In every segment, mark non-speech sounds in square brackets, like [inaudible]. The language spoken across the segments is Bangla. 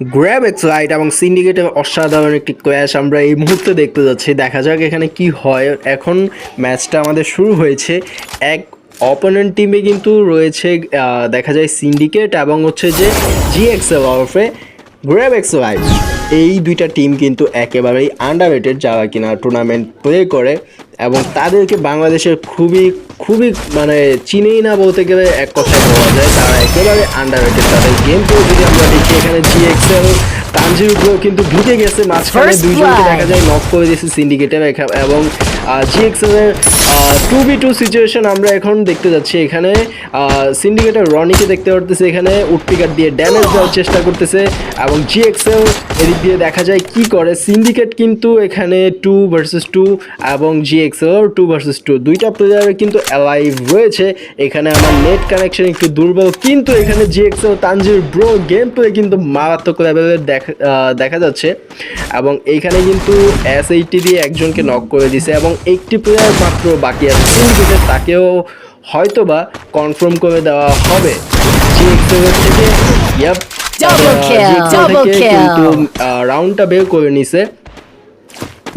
গ্র্যাব এক্স রাইট এবং সিন্ডিকেটের অসাধারণ একটি ক্র্যাশ আমরা এই মুহূর্তে দেখতে যাচ্ছি। দেখা যাক এখানে কি হয়। এখন ম্যাচটা আমাদের শুরু হয়েছে। এক অপোনেন্ট টিমে কিন্তু রয়েছে দেখা যায় সিন্ডিকেট এবং হচ্ছে যে জিএক্সএল ওরফে গ্র্যাব এক্স লাইট এই দুইটা টিম কিন্তু একেবারেই আন্ডাররেটেড যারা কিনা টুর্নামেন্ট প্লে করে এবং তাদেরকে বাংলাদেশের খুবই খুবই মানে চিনেই না বলতে গেলে এক কথায় বলা যায় তারা একেবারে আন্ডাররেটেড তাদের গেম তো যদি আমরা দেখি এখানে জিএক্সএল তানজির উপরেও কিন্তু ঢুকে গেছে মাঝখানে দুইজনকে দেখা যায় নক করে দিয়েছে সিন্ডিকেটের এবং জিএক্সএল এর টু বি টু সিচুয়েশন আমরা এখন দেখতে যাচ্ছি এখানে। সিন্ডিকেটের রনিকে দেখতে পারতেছে এখানে, উটপিকার দিয়ে ড্যামেজ দেওয়ার চেষ্টা করতেছে এবং জিএক্সএল এদিক দিয়ে দেখা যায় কি করে। সিন্ডিকেট কিন্তু এখানে টু ভার্সেস টু এবং জিএক্সএল টু ভার্সেস টু দুইটা প্লেয়ার কিন্তু অ্যালাইভ রয়েছে। এখানে আমার নেট কানেকশন একটু দুর্বল, কিন্তু এখানে GXL Tanzir bro game play কিন্তু মারাত্মক লেভেলের দেখা দেখা যাচ্ছে। এবং এইখানে কিন্তু এস এইটি দিয়ে একজনকে নক করে দিছে এবং একটি প্লেয়ার মাত্র বাকি আছে। তাকেও হয়তোবা কনফার্ম করে দেওয়া হবে। থেকে ইয়াপ. কিন্তু রাউন্ডটা বের করে নিছে।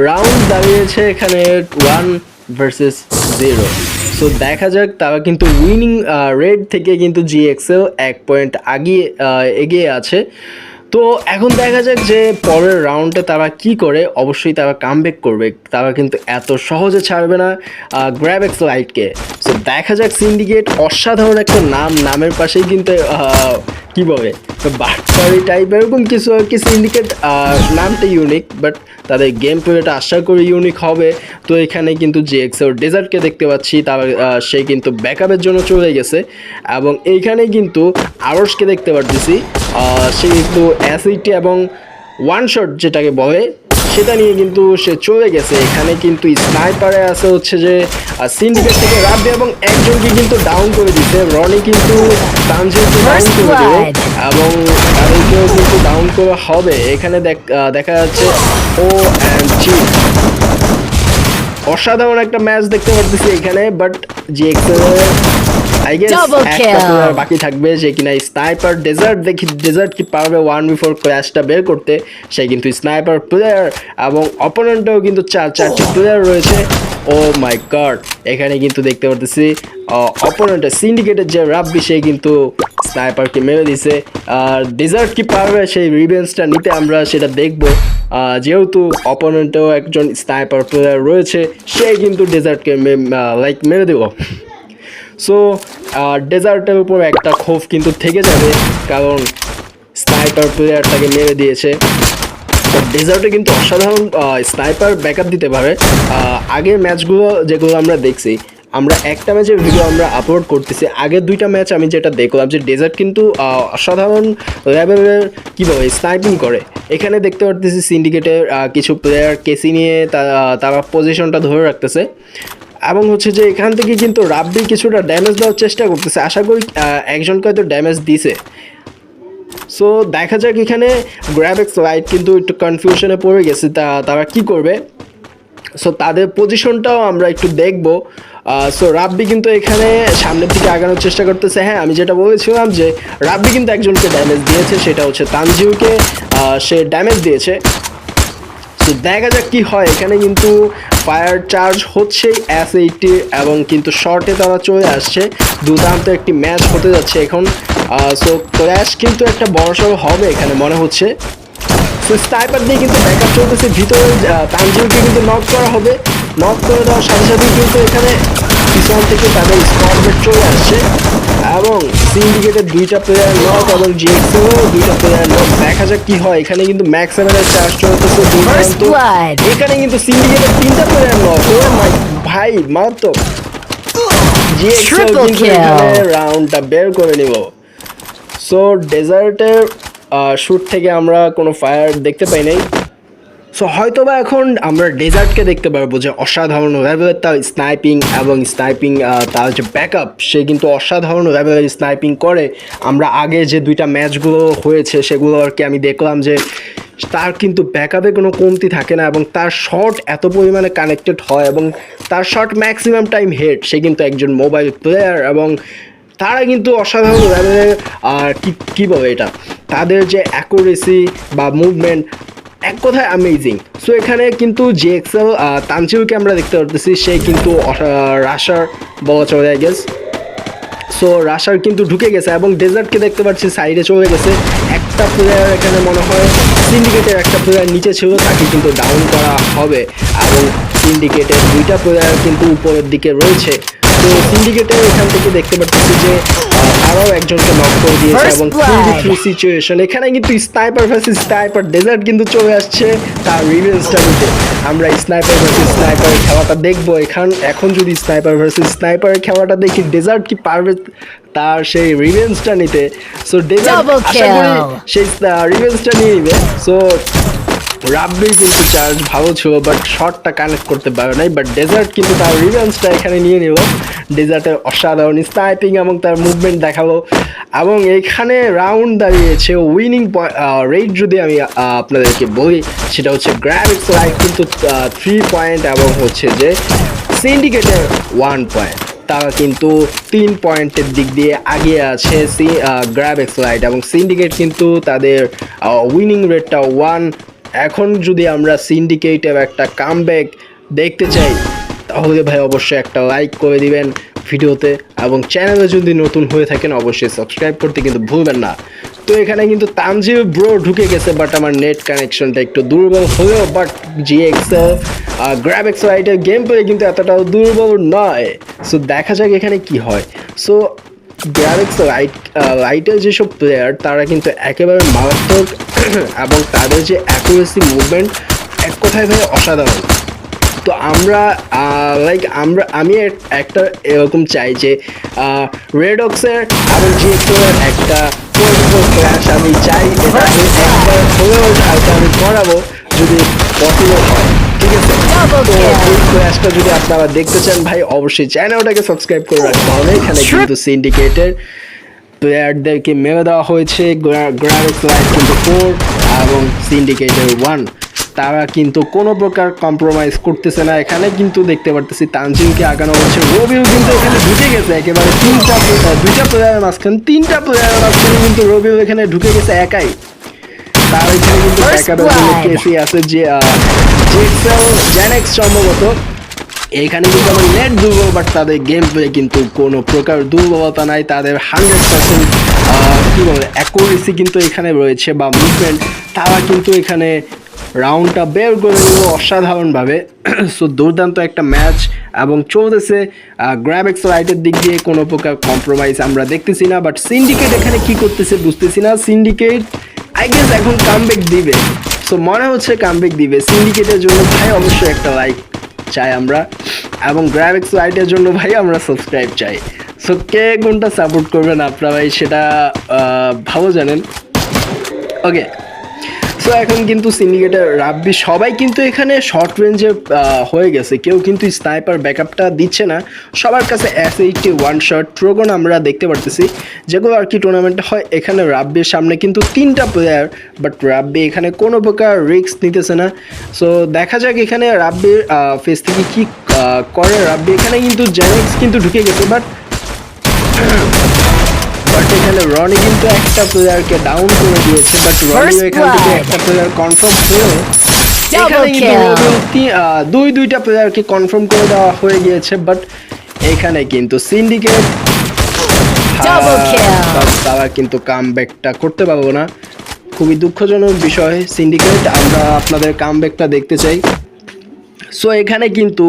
রাউন্ড দাঁড়িয়েছে এখানে ওয়ান ভার্সেস জিরো সো দেখা যাক তারা কিন্তু উইনিং রেড থেকে কিন্তু জিএক্সএল এক পয়েন্ট আগিয়ে এগিয়ে আছে। তো এখন দেখা যাক যে পরের রাউন্ডে তারা কি করে। অবশ্যই তারা কামব্যাক করবে। তারা কিন্তু এত সহজে ছাড়বে না গ্র্যাবেক্স লাইটকে সো দেখা যাক সিন্ডিকেট অসাধারণ একটা নাম, নামের পাশেই কিন্তু কি বলে? বাটপারি টাইপ এরকম কিছু আর কি সিন্ডিকেট নামটা ইউনিক বাট তাদের গেম প্লেটা আশা করি ইউনিক হবে। তো এখানে কিন্তু যে এক্সের ডেজার্টকে দেখতে পাচ্ছি, তার সে কিন্তু ব্যাকআপের জন্য চলে গেছে। এবং এইখানে কিন্তু আরসকে দেখতে পারতেছি সে কিন্তু অ্যাসিডটি এবং ওয়ান শট যেটাকে বলে সেটা নিয়ে কিন্তু সে চলে গেছে। এখানে কিন্তু স্নাইপারে আছে হচ্ছে যে সিন্ডিকেট থেকে রাব্বি এবং একজনকে কিন্তু ডাউন করে দিচ্ছে রনি কিন্তু তানজিলকে ডাউন করে দিল এবং তাদেরকেও কিন্তু ডাউন করা হবে। এখানে দেখ- যাচ্ছে ও অ্যান্ড জি অসাধারণ একটা ম্যাচ দেখতে পারতেছি এখানে বাট জি আই গেস একটা. বাকি থাকবে যে কিনা স্নাইপার ডেজার্ট দেখি ডেজার্ট কি পারবে ওয়ান বিফোর ক্র্যাশটা বের করতে সে কিন্তু স্নাইপার প্লেয়ার এবং অপোনেন্টেও কিন্তু চার চারটি প্লেয়ার রয়েছে। ও মাই গড এখানে কিন্তু দেখতে পারতেছি অপোনেন্টের সিন্ডিকেটের যে রাব্বি সে কিন্তু স্নাইপারকে মেরে দিছে। আর ডেজার্ট কি পারবে সেই রিভেন্সটা নিতে আমরা সেটা দেখব। যেহেতু অপোনেন্টেও একজন স্নাইপার প্লেয়ার রয়েছে সে কিন্তু ডেজার্টকে লাইক মেরে দেবো। সো ডেজার্টের উপর একটা ক্ষোভ কিন্তু থেকে যাবে, কারণ স্নাইপার প্লেয়ারটাকে মেরে দিয়েছে। ডেজার্টে কিন্তু অসাধারণ স্নাইপার ব্যাকআপ দিতে পারে। আগের ম্যাচগুলো যেগুলো আমরা দেখছি, আমরা একটা ম্যাচের ভিডিও আমরা আপলোড করতেছি। আগের দুইটা ম্যাচ আমি যেটা দেখলাম যে ডেজার্ট কিন্তু অসাধারণ লেভেলের কীভাবে স্নাইপিং করে। এখানে দেখতে পারতেছি সিন্ডিকেটের কিছু প্লেয়ার কেসি নিয়ে তারা পজিশনটা ধরে রাখতেছে। এবং হচ্ছে যে এখান থেকে কিন্তু রাব্বি কিছুটা ড্যামেজ দেওয়ার চেষ্টা করতেছে। আশা করি একজনকে হয়তো ড্যামেজ দিছে। সো দেখা যাক এখানে গ্র্যাবেক্স লাইট কিন্তু একটু কনফিউশনে পড়ে গেছে, তা তারা কি করবে? সো তাদের পজিশনটাও আমরা একটু দেখব। সো রাব্বি কিন্তু এখানে সামনের দিকে আগানোর চেষ্টা করতেছে। হ্যাঁ আমি যেটা বলেছিলাম যে রাব্বি কিন্তু একজনকে ড্যামেজ দিয়েছে, সেটা হচ্ছে তানজিউকে। সে ড্যামেজ দিয়েছে। তো দেখা যাক কি হয়। এখানে কিন্তু ফায়ার চার্জ হচ্ছে এস এইটটি এবং কিন্তু শর্টে তারা চলে আসছে। দুর্দান্ত একটি ম্যাচ হতে যাচ্ছে এখন। সো ক্র্যাশ কিন্তু একটা বড়সড় হবে এখানে মনে হচ্ছে। তো স্টাইপার দিয়ে কিন্তু ব্যাকআপ চলতেছে। ভিতরে তানজিমকে কিন্তু নক করা হবে। নক করে দেওয়ার সাথে সাথে কিন্তু এখানে পিছন থেকে তাদের স্কোয়াডমেট চলে আসছে। এবং সিন্ডিকেটের দুইটা প্লেয়ার নক এবং জিএক্সেরও দুইটা প্লেয়ার নক দেখা যাক কি হয়। এখানে কিন্তু ম্যাক্স সেভেনের চার্জ চলতেছে. এখানে কিন্তু সিন্ডিকেটের তিনটা প্লেয়ার নক ও মাই ভাই মারাত্মক জিএক্সেল কিন্তু এখানে রাউন্ডটা বের করে নিব। সো ডেজার্টের শ্যুট থেকে আমরা কোনো ফায়ার দেখতে পাই নাই। সো হয়তো বা এখন আমরা ডেজার্টকে দেখতে পারব যে অসাধারণ লেভেলের তার স্নাইপিং এবং স্নাইপিং তার যে ব্যাকআপ, সে কিন্তু অসাধারণ লেভেলের স্নাইপিং করে। আমরা আগে যে দুইটা ম্যাচগুলো হয়েছে সেগুলো আর কি আমি দেখলাম যে তার কিন্তু ব্যাকআপে কোনো কমতি থাকে না এবং তার শট এত পরিমাণে কানেক্টেড হয় এবং তার শট ম্যাক্সিমাম টাইম হেড। সে কিন্তু একজন মোবাইল প্লেয়ার এবং তারা কিন্তু অসাধারণ আর কি, কী বলে এটা? তাদের যে অ্যাকুরেসি বা মুভমেন্ট এক কথায় অ্যামেজিং সো এখানে কিন্তু যে এক্সেল তানচিউকে আমরা দেখতে পারতেছি। সে কিন্তু রাশার বলা চলে আই গেস সো রাশার কিন্তু ঢুকে গেছে এবং ডেজার্টকে দেখতে পাচ্ছি, সাইডে চলে গেছে। একটা প্লেয়ার এখানে মনে হয় সিন্ডিকেটের একটা প্লেয়ার নিচে ছিল, তাকে কিন্তু ডাউন করা হবে। এবং সিন্ডিকেটের দুইটা প্লেয়ার কিন্তু উপরের দিকে রয়েছে। তো সিন্ডিকেটের এখান থেকে দেখতে পাচ্ছি যে তারাও একজনকে নক করে দিয়েছে এবং থ্রি সিচুয়েশন এখানে কিন্তু স্নাইপার ভার্সেস স্নাইপার ডেজার্ট কিন্তু চলে আসছে। তার রিভেন্সটা নিতে। আমরা স্নাইপার ভার্সেস স্নাইপারের খেলাটা দেখব। এখান এখন যদি স্নাইপার ভার্সেস স্নাইপারের খেলাটা দেখি ডেজার্ট কি পারবে তার সেই রিভেন্সটা নিতে? So desert. সেই রিভেন্সটা নিয়ে নিবে। সো রাব্বির কিন্তু চার্জ ভালো ছিল বাট শটটা কানেক্ট করতে পারে নাই বাট ডেজার্ট কিন্তু তার রিভেন্সটা এখানে নিয়ে নিল। ডেজার্টের অসাধারণ স্নাইপিং এবং তার মুভমেন্ট দেখাল। এবং এখানে রাউন্ড দাঁড়িয়েছে উইনিং রেট যদি আমি আপনাদেরকে বলি, সেটা হচ্ছে গ্র্যাভিক্স লাইট কিন্তু থ্রি পয়েন্ট এবং হচ্ছে যে সিন্ডিকেটের ওয়ান পয়েন্ট তারা কিন্তু তিন পয়েন্টের দিক দিয়ে আগে আছে, সি গ্র্যাব এক্সলাইট এবং সিন্ডিকেট কিন্তু তাদের উইনিং রেটটা ওয়ান এখন যদি আমরা সিন্ডিকেটের একটা কামব্যাক দেখতে চাই, তাহলে ভাই অবশ্যই একটা লাইক করে দিবেন ভিডিওতে এবং চ্যানেলে যদি নতুন হয়ে থাকেন, অবশ্যই সাবস্ক্রাইব করতে কিন্তু ভুলবেন না। তো এখানে কিন্তু তানজিও ব্রো ঢুকে গেছে বাট আমার নেট কানেকশনটা একটু দুর্বল হলেও বাট জি এক্সেল গ্র্যাব এক্সেলাইটের গেম প্লে কিন্তু এতটাও দুর্বল নয়। সো দেখা যাক এখানে কি হয়। সো গ্রাফিক্স লাইট লাইটের যেসব প্লেয়ার তারা কিন্তু একেবারে মারাত্মক [clears throat] এবং তাদের যে অ্যাকুরেসি মুভমেন্ট এক কথায় ভাই অসাধারণ। তো আমরা লাইক আমরা, আমি একটা এরকম চাই যে রেড অক্সের এবং জিএক্সের একটা ক্লাস আমি চাই, এটা আমি একবার হলেও আমি করাবো, যদি পসিবল হয়। তো এই যদি আপনারা দেখতে চান ভাই অবশ্যই চ্যানেলটাকে সাবস্ক্রাইব করে রাখতে হবে। এখানে কিন্তু সিন্ডিকেটের প্লেয়ারদেরকে মেরে দেওয়া হয়েছে গ্রাফিক্স লাইট কিন্তু ফোর এবং সিন্ডিকেটের ওয়ান তারা কিন্তু কোনো প্রকার কম্প্রোমাইজ করতেছে না। এখানে কিন্তু দেখতে পারতেছি তানজিমকে আগানো হচ্ছে রবিও কিন্তু এখানে ঢুকে গেছে। একেবারে তিনটা দুইটা প্লেয়ারের মাঝখানে তিনটা প্লেয়ারের মাঝখানে কিন্তু রবিও এখানে ঢুকে গেছে একাই। তার এখানে কিন্তু ব্যাকআপের জন্য কেসি আছে যে জেক্সেল সম্ভবত। এখানে কিন্তু আমার নেট দুর্বল বাট তাদের গেম প্লে কিন্তু কোনো প্রকার দুর্বলতা নাই। তাদের হান্ড্রেড পার্সেন্ট কী বলে অ্যাকুরেসি কিন্তু এখানে রয়েছে বা মুভমেন্ট তারা কিন্তু এখানে রাউন্ডটা বের করে নিল অসাধারণভাবে। [clears throat] সো দুর্দান্ত একটা ম্যাচ এবং চলতেছে গ্র্যাবেক্স রাইটের দিক দিয়ে কোনো প্রকার কম্প্রোমাইজ আমরা দেখতেছি না বাট সিন্ডিকেট এখানে কি করতেছে বুঝতেছি না। সিন্ডিকেট আই গেস এখন কামব্যাক দিবে। সো মনে হচ্ছে কামব্যাক দিবে। সিন্ডিকেটের জন্য ভাই অবশ্যই একটা লাইক চাই আমরা। এবং গ্রাফিক্স লাইটের জন্য ভাই আমরা সাবস্ক্রাইব চাই। সো কে কোনটা সাপোর্ট করবেন আপনারা ভাই সেটা ভালো জানেন। ওকে সো এখন কিন্তু সিন্ডিকেটের রাব্বি সবাই কিন্তু এখানে শর্ট রেঞ্জে হয়ে গেছে। কেউ কিন্তু স্নাইপার ব্যাকআপটা দিচ্ছে না। সবার কাছে এস এইটটি ওয়ান শট ট্রোগন আমরা দেখতে পারতেছি। যেগুলো আর কি টুর্নামেন্টে হয়, এখানে রাব্বির সামনে কিন্তু তিনটা প্লেয়ার বাট রাব্বি এখানে কোনো প্রকার রিস্ক নিতেছে না। সো দেখা যাক এখানে রাব্বির ফেস থেকে কি করে। রাব্বি এখানে কিন্তু জেনেক্স কিন্তু ঢুকে গেছে বাট এখানে রনি কিন্তু একটা প্লেয়ারকে ডাউন করে দিয়েছে বাট রনি এখান থেকে একটা প্লেয়ার কনফার্ম হয়ে এখানে কিন্তু দুই দুইটা প্লেয়ারকে কনফার্ম করে দেওয়া হয়ে গিয়েছে বাট এখানে কিন্তু সিন্ডিকেট. তারা কিন্তু কামব্যাকটা করতে পারব না। খুবই দুঃখজনক বিষয় সিন্ডিকেট আমরা আপনাদের কামব্যাকটা দেখতে চাই। সো এখানে কিন্তু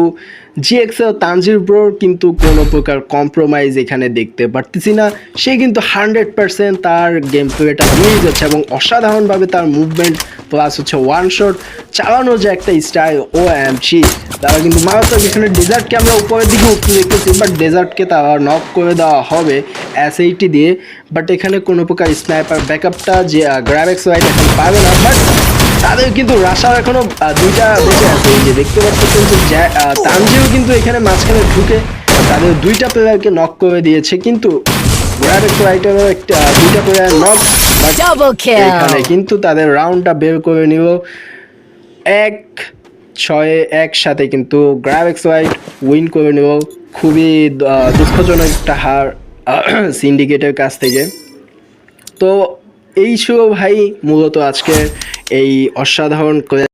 জিএক্সএল তানজির ব্রোর কিন্তু কোনো প্রকার কম্প্রোমাইজ এখানে দেখতে পারতেছি না। সে কিন্তু হান্ড্রেড পার্সেন্ট তার গেম প্লেটা দিয়ে যাচ্ছে এবং অসাধারণভাবে তার মুভমেন্ট প্লাস হচ্ছে ওয়ান শট চালানোর যে একটা স্টাইল ও এম সি তারা কিন্তু মারাত্মক এখানে ডেজার্টকে আমরা উপরের দিকে উঠতে দেখতেছি বাট ডেজার্টকে তারা নক করে দেওয়া হবে এস এইটি দিয়ে। বাট এখানে কোনো প্রকার স্নাইপার ব্যাকআপটা যে গ্রাফিক্স লাইট এখন পাবে না বাট তাদের কিন্তু রাশার এখনও দুইটা বেঁচে আছে। এই যে দেখতে পাচ্ছেন যে তানজিও কিন্তু এখানে মাঝখানে ঢুকে তাদের দুইটা প্লেয়ারকে নক করে দিয়েছে। কিন্তু একটা দুইটা প্লেয়ার নক এখানে কিন্তু তাদের রাউন্ডটা বের করে নিল। এক ছয়ে একসাথে কিন্তু গ্রাফিক্স লাইট উইন করে নিল। খুবই দুঃখজনক একটা হার [clears throat] সিন্ডিকেটের কাছ থেকে। তো এই ছিল ভাই মূলত আজকের এই অসাধারণ